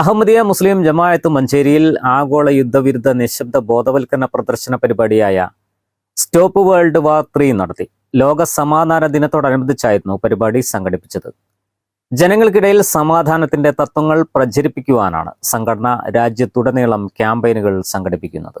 അഹമ്മദിയ മുസ്ലിം ജമായത്ത് മഞ്ചേരിയിൽ ആഗോള യുദ്ധവിരുദ്ധ നിശബ്ദ ബോധവൽക്കരണ പ്രദർശന പരിപാടിയായ സ്റ്റോപ്പ് വേൾഡ് വാർ ത്രീ നടത്തി. ലോക സമാധാന ദിനത്തോടനുബന്ധിച്ചായിരുന്നു പരിപാടി സംഘടിപ്പിച്ചത്. ജനങ്ങൾക്കിടയിൽ സമാധാനത്തിന്റെ തത്വങ്ങൾ പ്രചരിപ്പിക്കുവാനാണ് സംഘടന രാജ്യത്തുടനീളം ക്യാമ്പയിനുകൾ സംഘടിപ്പിക്കുന്നത്.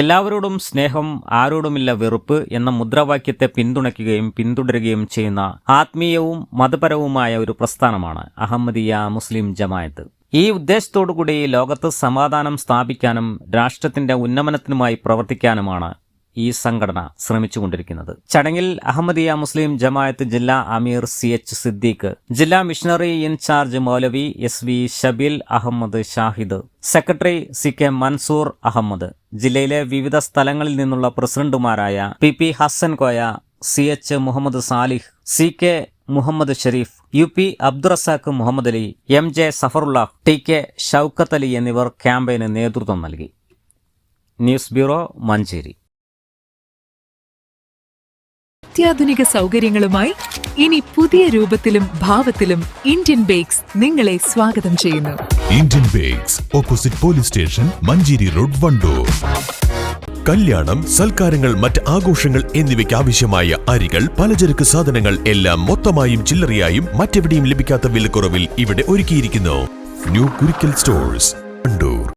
എല്ലാവരോടും സ്നേഹം ആരോടുമില്ല വെറുപ്പ് എന്ന മുദ്രാവാക്യത്തെ പിന്തുണയ്ക്കുകയും പിന്തുടരുകയും ചെയ്യുന്ന ആത്മീയവും മതപരവുമായ ഒരു പ്രസ്ഥാനമാണ് അഹമ്മദിയ മുസ്ലിം ജമായത്ത്. ഈ ഉദ്ദേശത്തോടുകൂടി ലോകത്ത് സമാധാനം സ്ഥാപിക്കാനും രാഷ്ട്രത്തിന്റെ ഉന്നമനത്തിനുമായി പ്രവർത്തിക്കാനുമാണ് ഈ സംഘടന ശ്രമിച്ചുകൊണ്ടിരിക്കുന്നത്. ചടങ്ങിൽ അഹമ്മദിയ മുസ്ലിം ജമായത്ത് ജില്ലാ അമീർ സി എച്ച് സിദ്ദീഖ് ജില്ലാ മിഷണറി ഇൻചാർജ് മൗലവി S V Shabeel Ahammed Shahid secretary C K Mansoor Ahammed ജില്ലയിലെ വിവിധ സ്ഥലങ്ങളിൽ നിന്നുള്ള പ്രസിഡന്റുമാരായ P P Hassan Koya C H Muhammed Salih C K Muhammed Shareef U P Abdurazak Muhammed Ali M J Zafarulla T K Shoukath Ali എന്നിവർ ക്യാമ്പയിന് നേതൃത്വം നൽകി. News bureau Manjeri. അത്യാധുനിക സൗകര്യങ്ങളുമായി ഇനി പുതിയ രൂപത്തിലും ഭാവത്തിലും ഇന്ത്യൻ ബേക്സ് നിങ്ങളെ സ്വാഗതം ചെയ്യുന്നു. Indian Bakes opposite police station Manjeri road Wandoor. കല്യാണം സൽക്കാരങ്ങൾ മറ്റ് ആഘോഷങ്ങൾ എന്നിവയ്ക്ക് ആവശ്യമായ അരികൾ പലചരക്ക് സാധനങ്ങൾ എല്ലാം മൊത്തമായും ചില്ലറയായും മറ്റെവിടെയും ലഭിക്കാത്ത വിലക്കുറവിൽ ഇവിടെ ഒരുക്കിയിരിക്കുന്നു. New Kurikkal stores Wandoor.